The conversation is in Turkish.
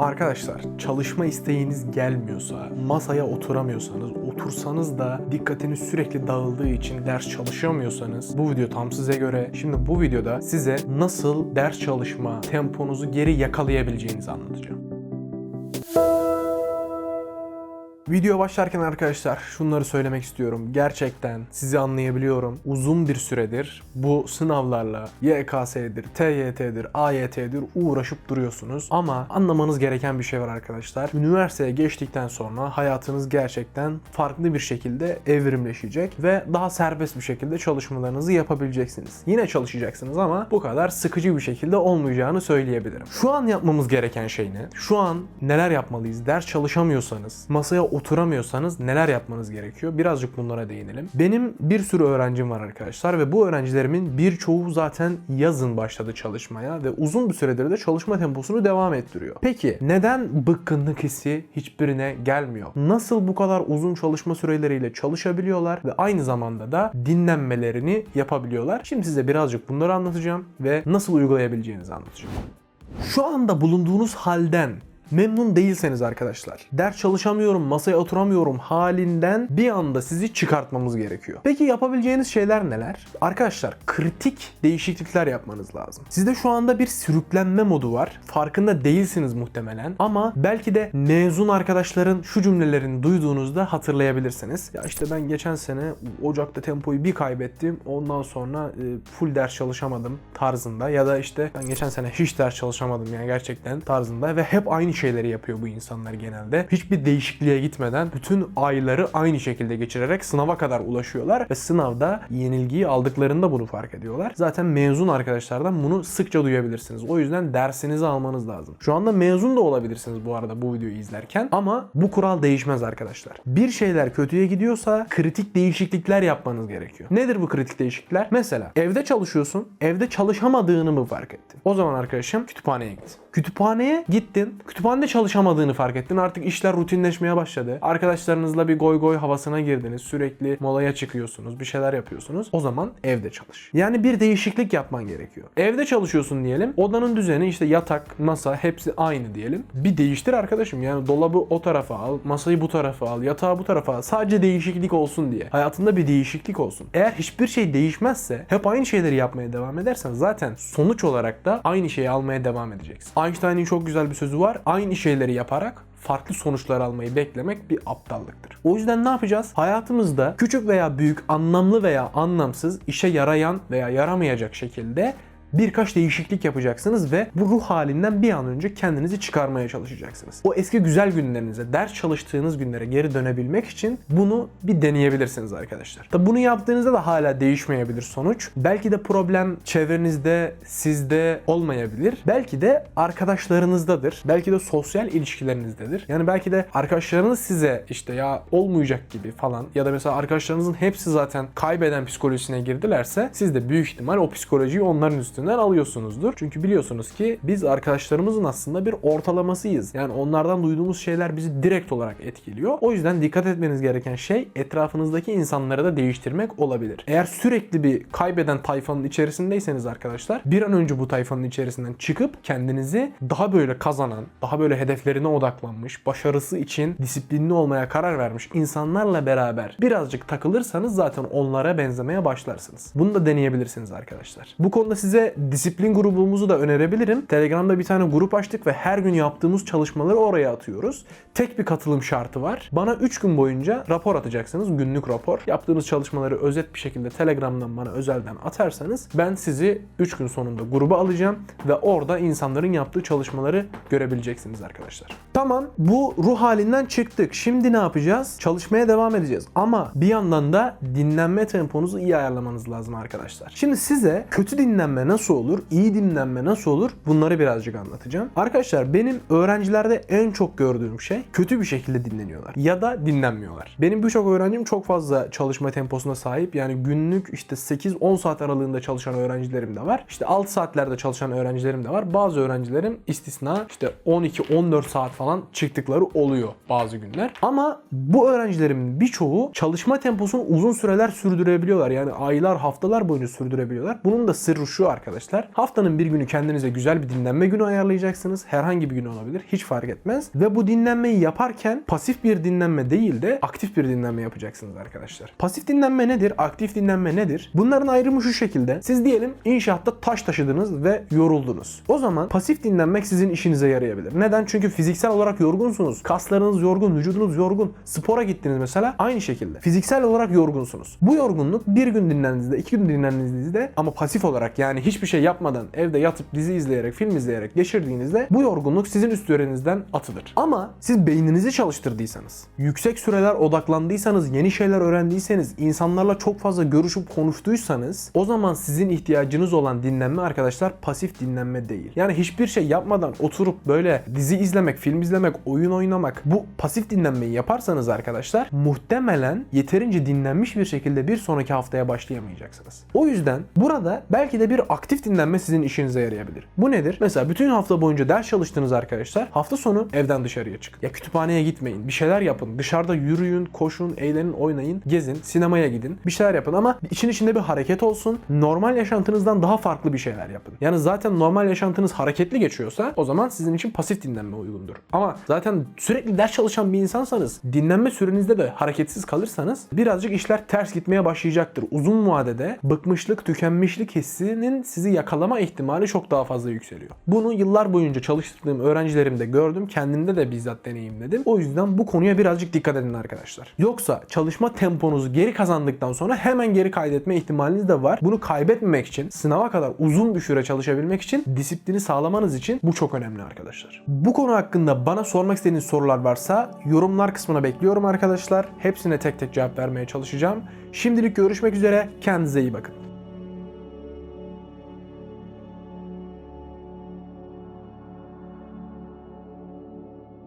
Arkadaşlar çalışma isteğiniz gelmiyorsa, masaya oturamıyorsanız, otursanız da dikkatiniz sürekli dağıldığı için ders çalışamıyorsanız bu video tam size göre. Şimdi bu videoda size nasıl ders çalışma temponuzu geri yakalayabileceğinizi anlatacağım. Video başlarken arkadaşlar şunları söylemek istiyorum. Gerçekten sizi anlayabiliyorum. Uzun bir süredir bu sınavlarla YKS'dir, TYT'dir, AYT'dir uğraşıp duruyorsunuz. Ama anlamanız gereken bir şey var arkadaşlar. Üniversiteye geçtikten sonra hayatınız gerçekten farklı bir şekilde evrimleşecek ve daha serbest bir şekilde çalışmalarınızı yapabileceksiniz. Yine çalışacaksınız ama bu kadar sıkıcı bir şekilde olmayacağını söyleyebilirim. Şu an yapmamız gereken şey ne? Şu an neler yapmalıyız? Ders çalışamıyorsanız, masaya oturamıyorsanız neler yapmanız gerekiyor? Birazcık bunlara değinelim. Benim bir sürü öğrencim var arkadaşlar ve bu öğrencilerimin birçoğu zaten yazın başladı çalışmaya ve uzun bir süredir de çalışma temposunu devam ettiriyor. Peki neden bıkkınlık hissi hiçbirine gelmiyor? Nasıl bu kadar uzun çalışma süreleriyle çalışabiliyorlar ve aynı zamanda da dinlenmelerini yapabiliyorlar? Şimdi size birazcık bunları anlatacağım ve nasıl uygulayabileceğinizi anlatacağım. Şu anda bulunduğunuz halden memnun değilseniz arkadaşlar, ders çalışamıyorum, masaya oturamıyorum halinden bir anda sizi çıkartmamız gerekiyor. Peki yapabileceğiniz şeyler neler? Arkadaşlar kritik değişiklikler yapmanız lazım. Sizde şu anda bir sürüklenme modu var. Farkında değilsiniz muhtemelen ama belki de mezun arkadaşların şu cümlelerini duyduğunuzda hatırlayabilirsiniz. Ya işte ben geçen sene Ocak'ta tempoyu bir kaybettim. Ondan sonra e, full ders çalışamadım tarzında ya da işte ben geçen sene hiç ders çalışamadım yani gerçekten tarzında ve hep aynı şeyleri yapıyor bu insanlar genelde. Hiçbir değişikliğe gitmeden bütün ayları aynı şekilde geçirerek sınava kadar ulaşıyorlar ve sınavda yenilgiyi aldıklarında bunu fark ediyorlar. Zaten mezun arkadaşlardan bunu sıkça duyabilirsiniz. O yüzden dersinizi almanız lazım. Şu anda mezun da olabilirsiniz bu arada bu videoyu izlerken ama bu kural değişmez arkadaşlar. Bir şeyler kötüye gidiyorsa kritik değişiklikler yapmanız gerekiyor. Nedir bu kritik değişiklikler? Mesela evde çalışıyorsun, evde çalışamadığını mı fark ettin? O zaman arkadaşım kütüphaneye git. Kütüphaneye gittin. Kütüphanede çalışamadığını fark ettin. Artık işler rutinleşmeye başladı. Arkadaşlarınızla bir goy goy havasına girdiniz. Sürekli molaya çıkıyorsunuz. Bir şeyler yapıyorsunuz. O zaman evde çalış. Yani bir değişiklik yapman gerekiyor. Evde çalışıyorsun diyelim. Odanın düzeni işte yatak, masa hepsi aynı diyelim. Bir değiştir arkadaşım. Yani dolabı o tarafa al, masayı bu tarafa al, yatağı bu tarafa al. Sadece değişiklik olsun diye. Hayatında bir değişiklik olsun. Eğer hiçbir şey değişmezse hep aynı şeyleri yapmaya devam edersen zaten sonuç olarak da aynı şeyi almaya devam edeceksin. Einstein'in çok güzel bir sözü var. Aynı şeyleri yaparak farklı sonuçlar almayı beklemek bir aptallıktır. O yüzden ne yapacağız? Hayatımızda küçük veya büyük, anlamlı veya anlamsız, işe yarayan veya yaramayacak şekilde birkaç değişiklik yapacaksınız ve bu ruh halinden bir an önce kendinizi çıkarmaya çalışacaksınız. O eski güzel günlerinize, ders çalıştığınız günlere geri dönebilmek için bunu bir deneyebilirsiniz arkadaşlar. Tabi bunu yaptığınızda da hala değişmeyebilir sonuç. Belki de problem çevrenizde, sizde olmayabilir. Belki de arkadaşlarınızdadır. Belki de sosyal ilişkilerinizdedir. Yani belki de arkadaşlarınız size işte ya olmayacak gibi falan ya da mesela arkadaşlarınızın hepsi zaten kaybeden psikolojisine girdilerse siz de büyük ihtimal o psikolojiyi onların üstünden alıyorsunuzdur. Çünkü biliyorsunuz ki biz arkadaşlarımızın aslında bir ortalamasıyız. Yani onlardan duyduğumuz şeyler bizi direkt olarak etkiliyor. O yüzden dikkat etmeniz gereken şey etrafınızdaki insanları da değiştirmek olabilir. Eğer sürekli bir kaybeden tayfanın içerisindeyseniz arkadaşlar bir an önce bu tayfanın içerisinden çıkıp kendinizi daha böyle kazanan, daha böyle hedeflerine odaklanmış, başarısı için disiplinli olmaya karar vermiş insanlarla beraber birazcık takılırsanız zaten onlara benzemeye başlarsınız. Bunu da deneyebilirsiniz arkadaşlar. Bu konuda size disiplin grubumuzu da önerebilirim. Telegram'da bir tane grup açtık ve her gün yaptığımız çalışmaları oraya atıyoruz. Tek bir katılım şartı var. Bana 3 gün boyunca rapor atacaksınız. Günlük rapor. Yaptığınız çalışmaları özet bir şekilde Telegram'dan bana özelden atarsanız ben sizi 3 gün sonunda gruba alacağım ve orada insanların yaptığı çalışmaları görebileceksiniz arkadaşlar. Tamam bu ruh halinden çıktık. Şimdi ne yapacağız? Çalışmaya devam edeceğiz. Ama bir yandan da dinlenme temponuzu iyi ayarlamanız lazım arkadaşlar. Şimdi size kötü dinlenme nasıl olur, iyi dinlenme nasıl olur bunları birazcık anlatacağım. Arkadaşlar benim öğrencilerde en çok gördüğüm şey kötü bir şekilde dinleniyorlar ya da dinlenmiyorlar. Benim birçok öğrencim çok fazla çalışma temposuna sahip. Yani günlük işte 8-10 saat aralığında çalışan öğrencilerim de var. İşte 6 saatlerde çalışan öğrencilerim de var. Bazı öğrencilerim istisna işte 12-14 saat falan çıktıkları oluyor bazı günler. Ama bu öğrencilerimin birçoğu çalışma temposunu uzun süreler sürdürebiliyorlar. Yani aylar, haftalar boyunca sürdürebiliyorlar. Bunun da sırrı şu arkadaşlar arkadaşlar. Haftanın bir günü kendinize güzel bir dinlenme günü ayarlayacaksınız. Herhangi bir gün olabilir. Hiç fark etmez. Ve bu dinlenmeyi yaparken pasif bir dinlenme değil de aktif bir dinlenme yapacaksınız arkadaşlar. Pasif dinlenme nedir? Aktif dinlenme nedir? Bunların ayrımı şu şekilde. Siz diyelim inşaatta taş taşıdınız ve yoruldunuz. O zaman pasif dinlenmek sizin işinize yarayabilir. Neden? Çünkü fiziksel olarak yorgunsunuz. Kaslarınız yorgun, vücudunuz yorgun. Spora gittiniz mesela aynı şekilde. Fiziksel olarak yorgunsunuz. Bu yorgunluk bir gün dinlendiğinizde, iki gün dinlendiğinizde ama pasif olarak yani hiçbir şey yapmadan evde yatıp dizi izleyerek, film izleyerek geçirdiğinizde bu yorgunluk sizin üst yörenizden atılır. Ama siz beyninizi çalıştırdıysanız, yüksek süreler odaklandıysanız, yeni şeyler öğrendiyseniz, insanlarla çok fazla görüşüp konuştuysanız o zaman sizin ihtiyacınız olan dinlenme arkadaşlar pasif dinlenme değil. Yani hiçbir şey yapmadan oturup böyle dizi izlemek, film izlemek, oyun oynamak bu pasif dinlenmeyi yaparsanız arkadaşlar muhtemelen yeterince dinlenmiş bir şekilde bir sonraki haftaya başlayamayacaksınız. O yüzden burada belki de bir aktif dinlenme sizin işinize yarayabilir. Bu nedir? Mesela bütün hafta boyunca ders çalıştınız arkadaşlar. Hafta sonu evden dışarıya çıkın. Ya kütüphaneye gitmeyin. Bir şeyler yapın. Dışarıda yürüyün, koşun, eğlenin, oynayın, gezin, sinemaya gidin. Bir şeyler yapın ama için içinde bir hareket olsun. Normal yaşantınızdan daha farklı bir şeyler yapın. Yani zaten normal yaşantınız hareketli geçiyorsa o zaman sizin için pasif dinlenme uygundur. Ama zaten sürekli ders çalışan bir insansanız dinlenme sürenizde de hareketsiz kalırsanız birazcık işler ters gitmeye başlayacaktır. Uzun vadede bıkmışlık, tükenmişlik hissinin sizi yakalama ihtimali çok daha fazla yükseliyor. Bunu yıllar boyunca çalıştırdığım öğrencilerimde gördüm. Kendimde de bizzat deneyimledim. O yüzden bu konuya birazcık dikkat edin arkadaşlar. Yoksa çalışma temponuzu geri kazandıktan sonra hemen geri kaydetme ihtimaliniz de var. Bunu kaybetmemek için sınava kadar uzun bir süre çalışabilmek için disiplini sağlamanız için bu çok önemli arkadaşlar. Bu konu hakkında bana sormak istediğiniz sorular varsa yorumlar kısmına bekliyorum arkadaşlar. Hepsine tek tek cevap vermeye çalışacağım. Şimdilik görüşmek üzere. Kendinize iyi bakın.